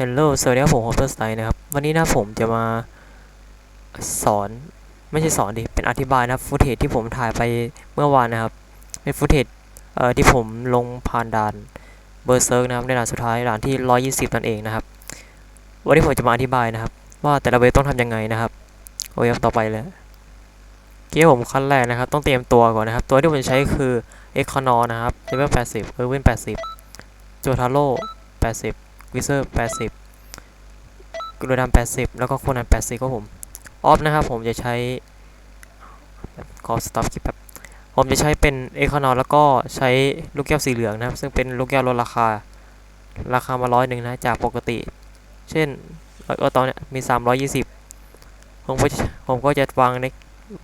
ฮัลโหลสวัสดีครับผมโฮปเตอร์สไตน์นะครับ วันนี้นะผมจะมาสอน ไม่ใช่สอนดิ เป็นอธิบายนะครับฟุตเทจที่ผมถ่ายไปเมื่อวานนะครับ เป็นฟุตเทจเอ่อที่ผมลงผ่านด่านเบอร์เซิร์กนะครับในด่านสุดท้ายด่านที่ 120 นั่นเองนะครับ วันนี้ผมจะมาอธิบายนะครับ ว่าแต่ละเวฟต้องทำยังไงนะครับ โอเคครับต่อไปเลยเกียร์ผมขั้นแรกนะครับ ต้องเตรียมตัวก่อนนะครับ ตัวที่ผมจะใช้คือเอ็กคอนอนะครับเลเวล80เออร์วิน80โจทาโร่80 วิเซอร์80กรูดัม80แล้วก็โคนัน80ครับผมออฟนะครับผมจะใช้ขอสต็อปคลิปแบบผมจะใช้เป็นเอคอนอแล้วก็ใช้ลูกแก้วสีเหลืองนะครับ ซึ่งเป็นลูกแก้วลดราคา ราคามาร้อยหนึ่งนะจากปกติ เช่นเออตอนเนี้ยมี 320 ผมก็ผมก็จะวางใน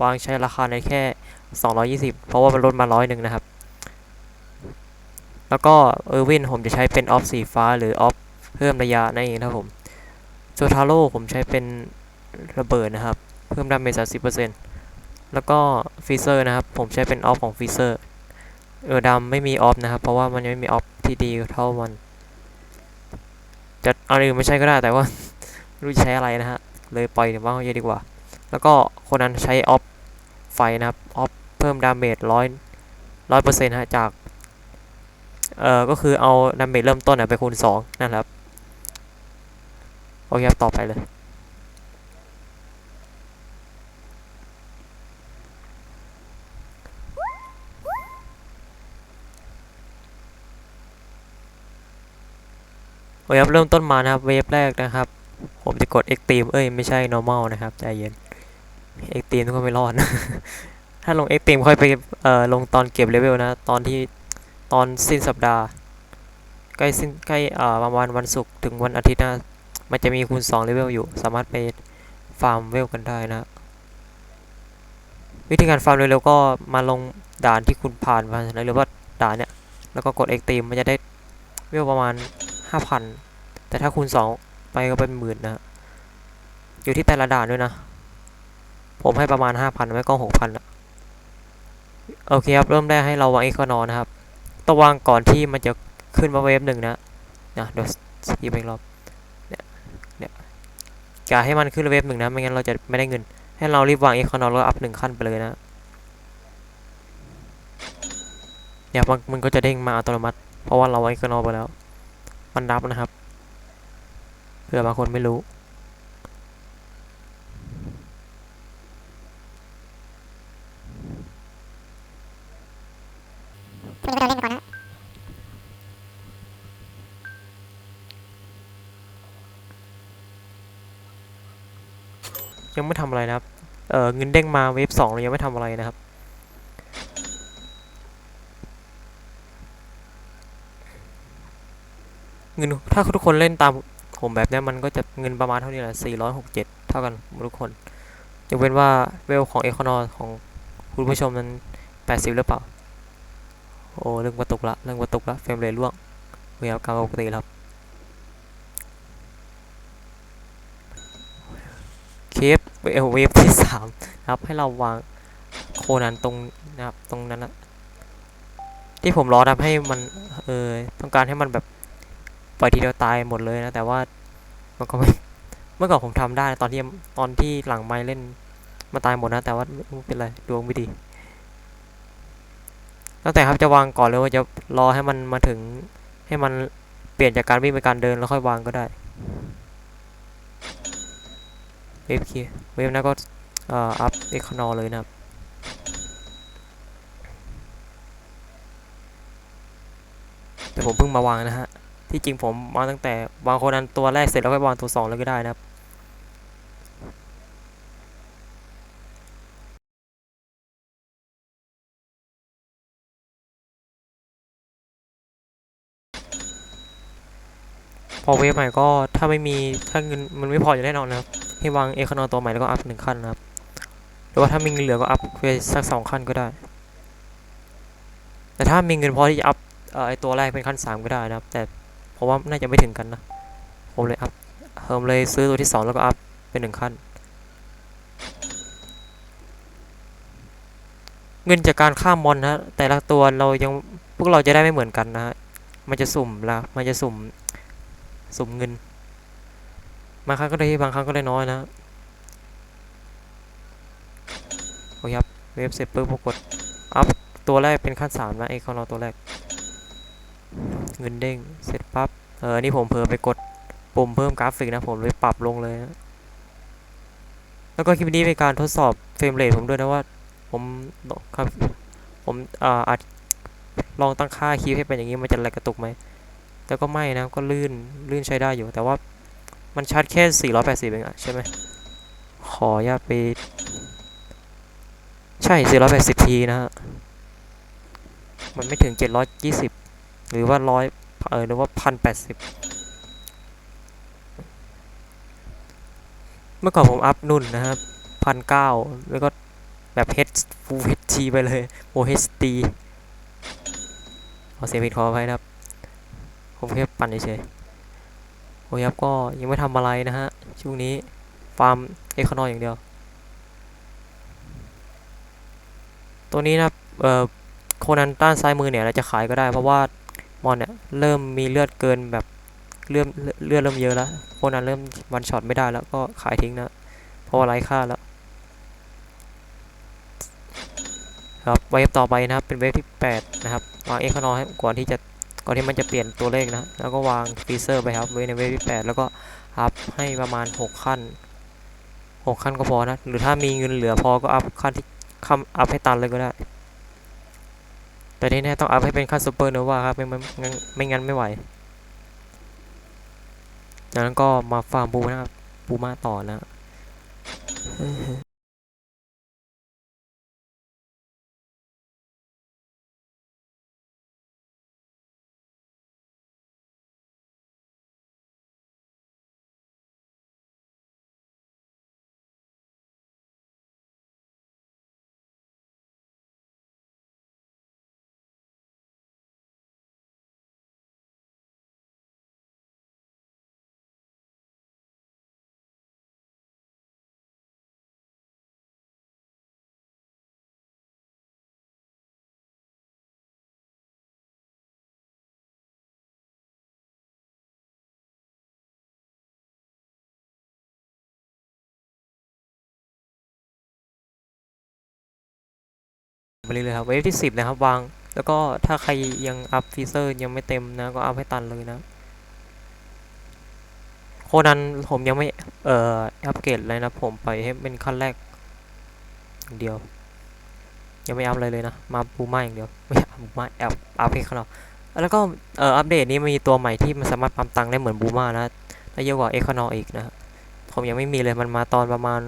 วางใช้ราคาในแค่ 220 เพราะว่ามันลดมาร้อยหนึ่งนะครับ แล้วก็เออร์วินผมจะใช้เป็นออฟสีฟ้าหรือออฟ พิ่มระยะนั่นเองครับผมโจทาโร่ผมใช้เป็นระเบิดนะครับ เพิ่มดาเมจสามสิบเปอร์เซ็นต์แล้วก็ฟีเซอร์นะครับ ผมใช้เป็นออฟของฟีเซอร์เออดำไม่มีออฟนะครับ เพราะว่ามันยังไม่มีออฟที่ดีเท่ามัน จะเอาอะไรอื่นไม่ใช่ก็ได้แต่ว่า รู้ใช้อะไรนะฮะ เลยปล่อยว่างเยอะดีกว่า แล้วก็คนนั้นใช้ออฟไฟนะครับ ออฟเพิ่มดาเมจร้อยร้อยเปอร์เซ็นต์ฮะจาก เอ่อ ก็คือเอาดาเมจเริ่มต้นอะไปคูณ2นั่นแหละครับ โอเคครับต่อไปเลย โอเคครับเริ่มต้นมานะครับ เวฟแรกนะครับ ผมจะกด Extreme เอ้ย ไม่ใช่ normal นะครับ ใจเย็น Extreme ทุกคนไม่รอด ถ้าลง Extreme ค่อยไปเอ่อลงตอนเก็บเลเวลนะ ตอนที่ตอนสิ้นสัปดาห์ ใกล้สิ้นใกล้อ่าประมาณวันศุกร์ถึงวันอาทิตย์นะ มันจะมีคูณ2เลเวลอยู่ สามารถไปฟาร์มเวลกันได้นะ วิธีการฟาร์มเร็วๆก็มาลงด่านที่คุณผ่านมาหรือว่าด่านเนี้ยแล้วก็กด Extreme มันจะได้เวลประมาณ 5,000 แต่ถ้าคูณ 2 ไปก็เป็นหมื่นนะ อยู่ที่แต่ละด่านด้วยนะ ผมให้ประมาณ 5,000 ไม่ก็ 6,000อะโอเคครับ เริ่มแรกให้เราวางอีคอนอนนะครับ ต้องวางก่อนที่มันจะขึ้นมาเวฟหนึ่งนะนะเดี๋ยวสกีไปอีกรอบ กาให้มันขึ้นเวฟหนึ่งนะ ไม่งั้นเราจะไม่ได้เงิน ให้เรารีบวางอีคอนอแล้วอัพหนึ่งขั้นไปเลยนะเนี่ยมันมันก็จะเด้งมาอัตโนมัติ เพราะว่าเราวางอีคอนอไปแล้ว มันรับนะครับ เผื่อบางคนไม่รู้ ช่วยเราเล่นก่อนนะ ยัง ไม่ทำอะไรนะครับ เออเงินเด้งมาเวฟสองเรายังไม่ทำอะไรนะครับ เงินถ้าทุกคนเล่นตามผมแบบนี้มันก็จะเงินประมาณเท่านี้แหละ467 เท่ากันทุกคนยกเว้นว่าเวลของเอคอนอของคุณผู้ชมนั้น 80 หรือเปล่า โอ้เรื่องกระตุกละเรื่องกระตุกละเฟรมเรทร่วงเวลกางปกติแล้วครับเคฟ เวลเวฟที่สามนะครับให้เราวางโคนันตรงนะครับตรงนั้นนะที่ผมรอทำให้มันเออต้องการให้มันแบบปล่อยทีเดียวตายหมดเลยนะแต่ว่ามันก็ไม่เมื่อก่อนผมทำได้ตอนที่ตอนที่หลังไม้เล่นมาตายหมดนะแต่ว่าไม่เป็นไรดวงไม่ดีตั้งแต่ครับจะวางก่อนเลยว่าจะรอให้มันมาถึงให้มันเปลี่ยนจากการวิ่งเป็นการเดินแล้วค่อยวางก็ได้ เวฟคีเวฟนะก็อัพเอ็กคอนอเลยนะครับแต่ผมเพิ่งมาวางนะฮะ ที่จริงผมวางตั้งแต่วางโคนันตัวแรกเสร็จแล้วค่อยวางตัวสองเลยก็ได้นะครับพอเวฟใหม่ก็ถ้าไม่มีถ้าเงินมันไม่พอจะแน่นอนนะครับ ให้วางเอคอนอตัวใหม่แล้วก็อัพหนึ่งขั้นนะครับ หรือว่าถ้ามีเงินเหลือก็อัพไปสักสองขั้นก็ได้ แต่ถ้ามีเงินพอที่จะอัพไอตัวแรกเป็นขั้นสามก็ได้นะครับ แต่ผมว่าน่าจะไม่ถึงกันนะ ผมเลยอัพผมเลยซื้อตัวที่สองแล้วก็อัพเป็นหนึ่งขั้น เงินจากการฆ่ามอนนะแต่ละตัวเรายังพวกเราจะได้ไม่เหมือนกันนะฮะมันจะสุ่มละมันจะสุ่มสุ่มเงิน บางครั้งก็ได้บางครั้งก็ได้น้อยนะโอเคครับเวฟเสร็จปุ๊บผมกดอัพตัวแรกเป็นขั้นสามนะไอ้ของเราตัวแรก เงินเด้งเสร็จปั๊บเออนี่ผมเผลอไปกดปุ่มเพิ่มกราฟิกนะผมเลยปรับลงเลยนะแล้วก็คลิปนี้เป็นการทดสอบเฟรมเรทผมด้วยนะว่า ผมครับผมอ่าอาจลองตั้งค่าคีย์ให้เป็นอย่างนี้มันจะอะไรกระตุกไหมแต่ก็ไม่นะก็ลื่นลื่นใช้ได้อยู่แต่ว่า มันชัดแค่ 480เองอะใช่ไหม ขออนุญาไป ใช่ 480p นะฮะ มันไม่ถึง 720 หรือว่าร้อยเออหรือว่าพันแปดสิบเมื่อก่อนผมอัพนุ่นนะครับพันเก้าแล้วก็แบบ H Full HD ไปเลย OHD ขอเสียงผิดขออภัยนะครับ ผมแค่ปั่นเฉย โอ้ยครับก็ยังไม่ทำอะไรนะฮะ ช่วงนี้ฟาร์มเอ็กคอนออย่างเดียว ตัวนี้นะเอ่อโคนันด้านซ้ายมือเนี่ยเราจะขายก็ได้เพราะว่ามอนเนี่ยเริ่มมีเลือดเกินแบบเลื่อมเลือดเริ่มเยอะแล้วโคนันเริ่มวันช็อตไม่ได้แล้วก็ขายทิ้งนะเพราะว่าไร้ค่าแล้วครับเวฟต่อไปนะครับเป็นเวฟที่ 8 นะครับวางเอ็กซ์นอให้ก่อนที่จะ อนที่มันจะเปลี่ยนตัวเลขนะ แล้วก็วางฟีเซอร์ไปครับไว้ในเวฟที่8แล้วก็อัพให้ประมาณ 6 ขั้น 6 ขั้นก็พอนะ หรือถ้ามีเงินเหลือพอก็อัพขั้นที่ขั้นอัพให้ตันเลยก็ได้ แต่ที่แน่ต้องอัพให้เป็นขั้นซูเปอร์โนวาครับ ไม่ไม่งั้นไม่งั้นไม่ไหวจากนั้นก็มาฟาร์มบูนะครับบูมาต่อนะ ไปเรื่อยๆครับเวฟที่ 10 นะครับ วาง แล้วก็ถ้าใครยังอัพฟีเซอร์ยังไม่เต็มนะ ก็อัพให้ตันเลยนะ โคนันผมยังไม่ เอ่ออัปเกรดเลยนะผมไปให้เป็นขั้นแรกอย่างเดียว ยังไม่อัพเลยเลยนะ มาปูมาอย่างเดียว ไม่อัพบูมาแอบอัพให้เขาเราแล้วก็เอ่ออัปเดตนี้มีตัวใหม่ที่มันสามารถปั๊มตังค์ได้เหมือนบูมานะได้เยอะกว่าเอคอนออีกนะผมยังไม่มีเลยมันมาตอนประมาณ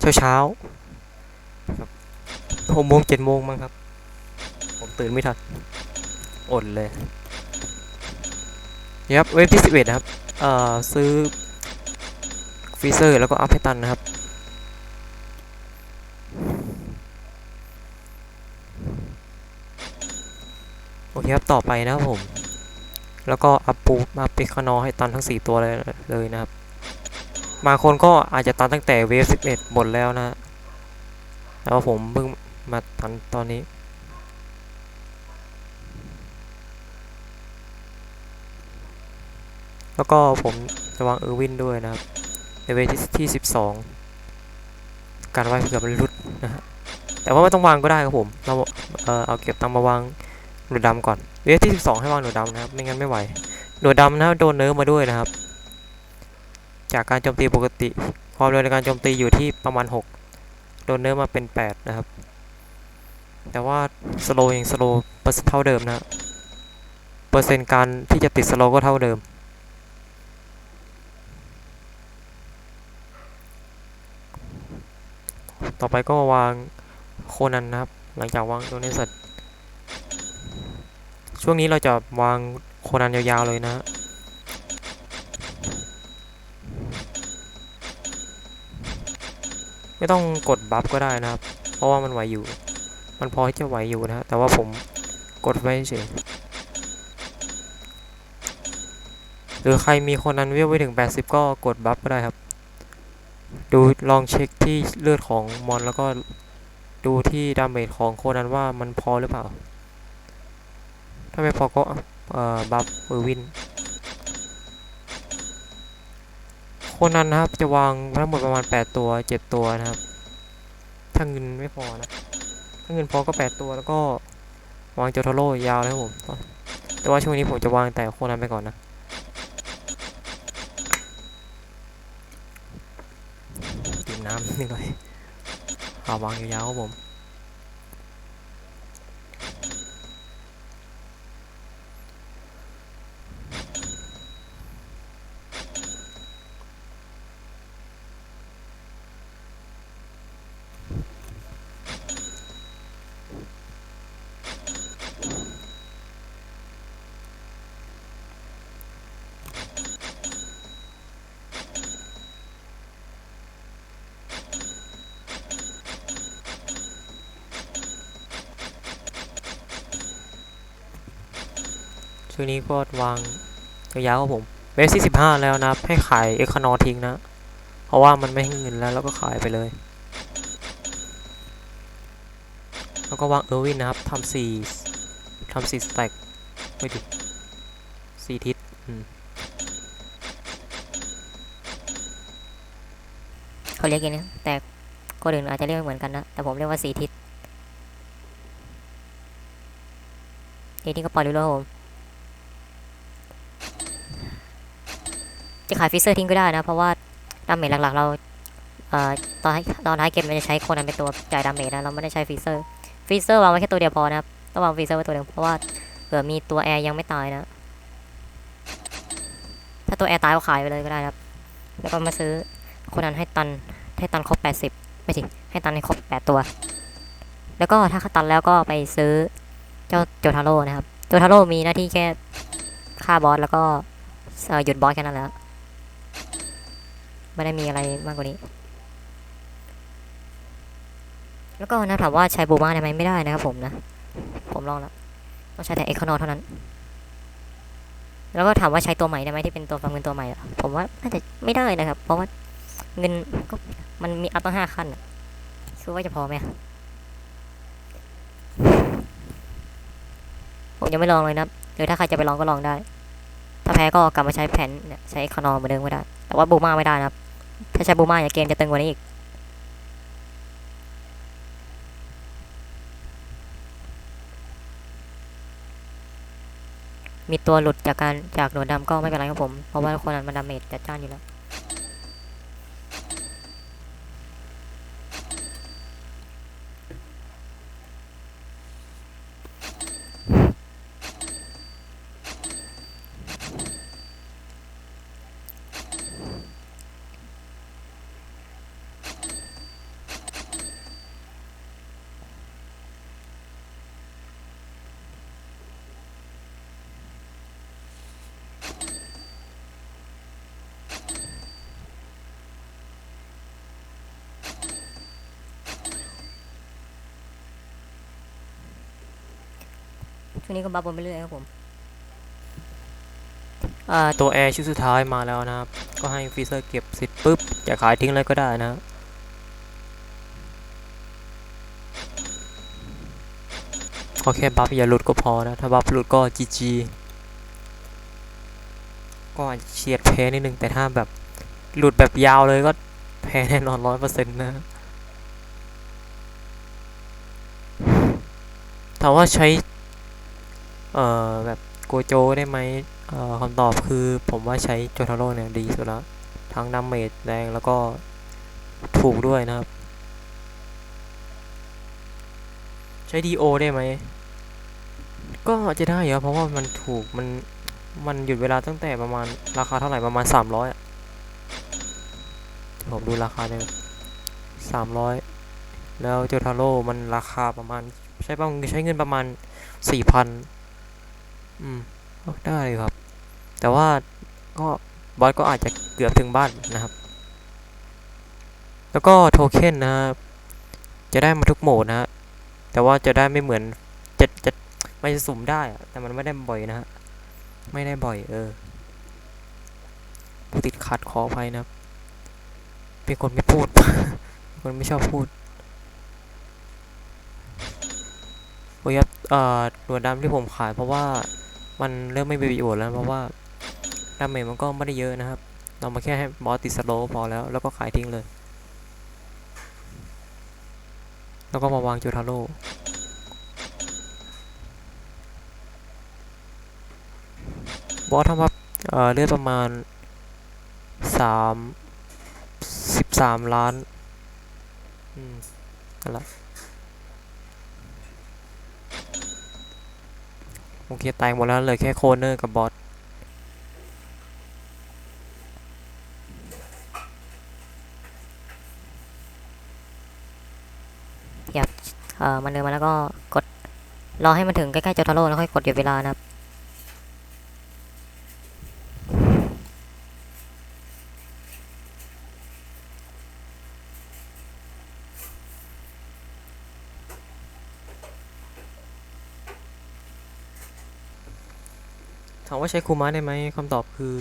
เช้าเช้าๆ หกโมงเจ็ดโมงมั้งครับ ผมตื่นไม่ทันอดเลยนี่ครับเว็บที่สิบเอ็ดนะครับ เอ่อ ซื้อฟีเซอร์แล้วก็อัพให้ตันนะครับ โอเคครับ ต่อไปนะครับผม แล้วก็อัพปูมาปิคานอให้ตันทั้ง 4 ตัวเลยเลยนะครับ บางคนก็อาจจะตันตั้งแต่เวฟ11 หมดแล้วนะแต่ว่าผมเพิ่ง มาตันตอนนี้ แล้วก็ผมจะวางเออร์วินด้วยนะครับในเวทีที่สิบสองการไหวเผื่อมันรุดนะฮะแต่ว่าไม่ต้องวางก็ได้ครับผม เราเออเอาเก็บตังมาวางหนวดดำก่อนเวทที่สิบสองให้วางหนวดดำนะครับ ไม่งั้นไม่ไหวหนวดดำนะโดนเนิร์ฟมาด้วยนะครับ จากการโจมตีปกติ ความเร็วในการโจมตีอยู่ที่ประมาณ 6 โดนเนิร์ฟมาเป็น 8 นะครับ แต่ว่าสโลยังสโลเปอร์เซ็นต์เท่าเดิมนะ เปอร์เซ็นต์การที่จะติดสโลก็เท่าเดิม ต่อไปก็วางโคนันนะครับ หลังจากวางตัวนี้เสร็จ ช่วงนี้เราจะวางโคนันยาวๆเลยนะฮะไม่ต้องกดบัฟก็ได้นะครับ เพราะว่ามันไหวอยู่ มันพอที่จะไหวอยู่นะฮะแต่ว่าผมกดไว้เฉยหรือใครมีโคนันเวลไว้ถึง 80 ก็กดบัฟก็ได้ครับ ดูลองเช็คที่เลือดของมอนแล้วก็ดูที่ดาเมจของโคนันว่ามันพอหรือเปล่า ถ้าไม่พอก็บัฟเออร์วิน โคนนั้นนะครับจะวางทั้งหมดประมาณ 8 ตัว 7 ตัวนะครับ ถ้าเงินไม่พอนะ เงินพอก็แปดตัวแล้วก็วางโจโทโร่ยาวเลยครับผม แต่ว่าช่วงนี้ผมจะวางแต่โคนนั้นไปก่อนนะ ดื่มน้ำนิดหน่อยเอาวางยาวๆครับผม ช่วงนี้ก็วางยาวๆครับผมเบสที่สิบห้าแล้วนะให้ขายเอ็กคานอทิ้งนะ เพราะว่ามันไม่ให้เงินแล้วแล้วก็ขายไปเลย แล้วก็วางเออร์วินนะครับทำสี่ทำสี่สแต็กไม่ดิสี่ทิศเขาเรียกอย่างนี้แต่คนอื่นอาจจะเรียกเหมือนกันนะ แต่ผมเรียกว่าสีทิศทีนี้ก็ปล่อยเรื่อยๆครับผม จะขายฟิเซอร์ทิ้งก็ได้นะ เพราะว่าดาเมจหลักๆเราเอ่อตอนตอนท้ายเกมมันจะใช้โคนนั้นเป็นตัวจ่ายดาเมจนะเราไม่ได้ใช้ฟิเซอร์ฟิเซอร์วางไว้แค่ตัวเดียวพอนะครับต้องวางฟิเซอร์ไว้ตัวเดียวเพราะว่าเผื่อมีตัวแอร์ยังไม่ตายนะ ถ้าตัวแอร์ตายก็ขายไปเลยก็ได้ครับ แล้วก็มาซื้อคนนั้นให้ตันให้ตันครบ 80 ไม่สิให้ตันให้ครบ 8 ตัว แล้วก็ถ้าตันแล้วก็ไปซื้อเจ้าโจทาโร่นะครับโจทาโร่มีหน้าที่แค่ฆ่าบอสแล้วก็หยุดบอสแค่นั้นแหละ ไม่ได้มีอะไรมากกว่านี้ แล้วก็นะถามว่าใช้บูมาได้ไหมไม่ได้นะครับผมนะ ผมลองแล้วต้องใช้แต่เอ็กคอนอเท่านั้น แล้วก็ถามว่าใช้ตัวใหม่ได้ไหมที่เป็นตัวฟังเงินตัวใหม่ผมว่าน่าจะไม่ได้นะครับ เพราะว่าเงินก็มันมีอัพตั้งห้าขั้นคือว่าจะพอไหมผมยังไม่ลองเลยนะหรือถ้าใครจะไปลองก็ลองได้ ถ้าแพ้ก็กลับมาใช้แผนเนี่ยใช้คอนอเหมือนเดิมก็ได้ แต่ว่าบูมาไม่ได้นะครับ ถ้าใช้บูมาเนี่ยเกมจะตึงกว่านี้อีก มีตัวหลุดจากการจากหนวดดำก็ไม่เป็นไรครับผม เพราะว่าคนนั้นมันดาเมจจัดจ้านอยู่แล้ว วงนี้ก็บัฟบนไปเรื่อยครับผมตัวแอร์ชุดสุดท้ายมาแล้วนะครับ ก็ให้ฟีเซอร์เก็บเสร็จปุ๊บ จะขายทิ้งเลยก็ได้นะขอแค่บัฟอย่าหลุดก็พอนะ ถ้าบัฟหลุดก็ GG ก็เฉียดแพ้นิดนึง แต่ถ้าแบบหลุดแบบยาวเลยก็แพ้แน่นอนร้อยเปอร์เซ็นต์นะถามว่าใช้ เอ่อแบบโกโจได้ไหมเอ่อคำตอบคือผมว่าใช้โจทาโร่เนี่ยดีสุดแล้ว ทั้งดาเมจแรงแล้วก็ถูกด้วยนะครับ ใช้ดีโอได้ไหม ก็จะได้อยู่ครับเพราะว่ามันถูกมันมันหยุดเวลาตั้งแต่ประมาณราคาเท่าไหร่ประมาณสามร้อยผมดูราคาเลยสามร้อยแล้วโจทาโร่มันราคาประมาณใช้ประมาณใช้เงินประมาณสี่พัน อืมได้เลยครับ แต่ว่าก็บอสก็อาจจะเกือบถึงบ้านนะครับ แล้วก็โทเค็นนะครับจะได้มาทุกโหมดนะฮะ แต่ว่าจะได้ไม่เหมือนจะจะไม่จะสุ่มได้ แต่มันไม่ได้บ่อยนะฮะ ไม่ได้บ่อย เออ ผู้ติดขัดขออภัยนะครับ เป็นคนไม่พูด เป็นคนไม่ชอบพูดโอ้ยครับเอ่อหนวดดำที่ผมขายเพราะว่า มันเริ่มไม่มีประโยชน์แล้วเพราะว่าดาเมจมันก็ไม่ได้เยอะนะครับ เรามาแค่ให้บอสติดสโลว์พอแล้ว แล้วก็ขายทิ้งเลย แล้วก็มาวางจูทาโร่บอสทำมาเอ่อเลือดประมาณสามสิบสามล้าน อืมนั่นแหละ โอเคตายหมดแล้วเลยแค่โคเนอร์กับบอสเอ่อมันเดินมาแล้วก็กดรอให้มันถึงใกล้ๆโจทาโร่แล้วค่อยกดหยุดเวลานะครับ ถามว่าใช้คูมาได้ไหมคำตอบคือ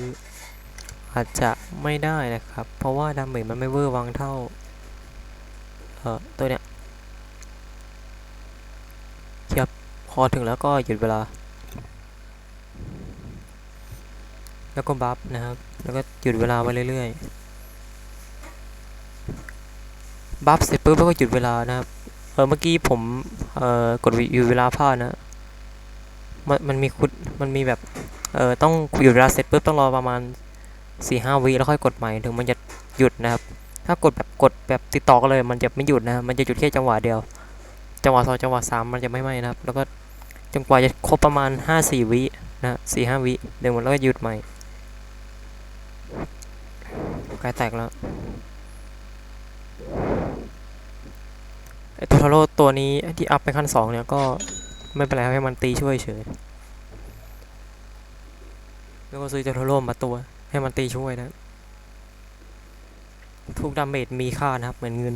อาจจะไม่ได้นะครับ เพราะว่าดาเมจมันไม่เวอร์วังเท่า เอ่อ ตัวเนี้ยครับพอถึงแล้วก็หยุดเวลา แล้วก็บัฟนะครับ แล้วก็หยุดเวลาไปเรื่อยๆ บัฟเสร็จปุ๊บแล้วก็หยุดเวลานะครับ เออเมื่อกี้ผมเอ่อกดหยุดเวลาพลาดนะมันมันมีคุดมันมีแบบ เออต้องหยุดเวลาเสร็จปุ๊บต้องรอประมาณสี่ห้าวิแล้วค่อยกดใหม่ถึงมันจะหยุดนะครับ ถ้ากดแบบกดแบบติดต่อกันเลย มันจะไม่หยุดนะมันจะหยุดแค่จังหวะเดียว จังหวะสองจังหวะสามมันจะไม่ไหม้นะครับ แล้วก็จนกว่าจะครบประมาณห้าสี่วินะสี่ห้าวิเดี๋ยวมันแล้วก็หยุดใหม่ใกล้แตกแล้วไอตัวทาโร่ตัวนี้ที่อัพไปขั้นสองเนี่ยก็ไม่เป็นไรให้มันตีช่วยเฉย แล้วก็ซื้อเจ้าโทโร่มาตัว ให้มันตีช่วยนะ ทุกดาเมจมีค่านะครับ เหมือนเงิน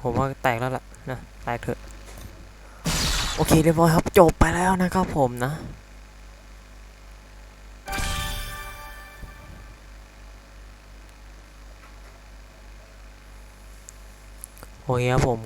ผมว่าแตกแล้วล่ะนะ แตกเถอะ โอเคเรียบร้อยครับ จบไปแล้วนะครับผมนะ โอเคครับผม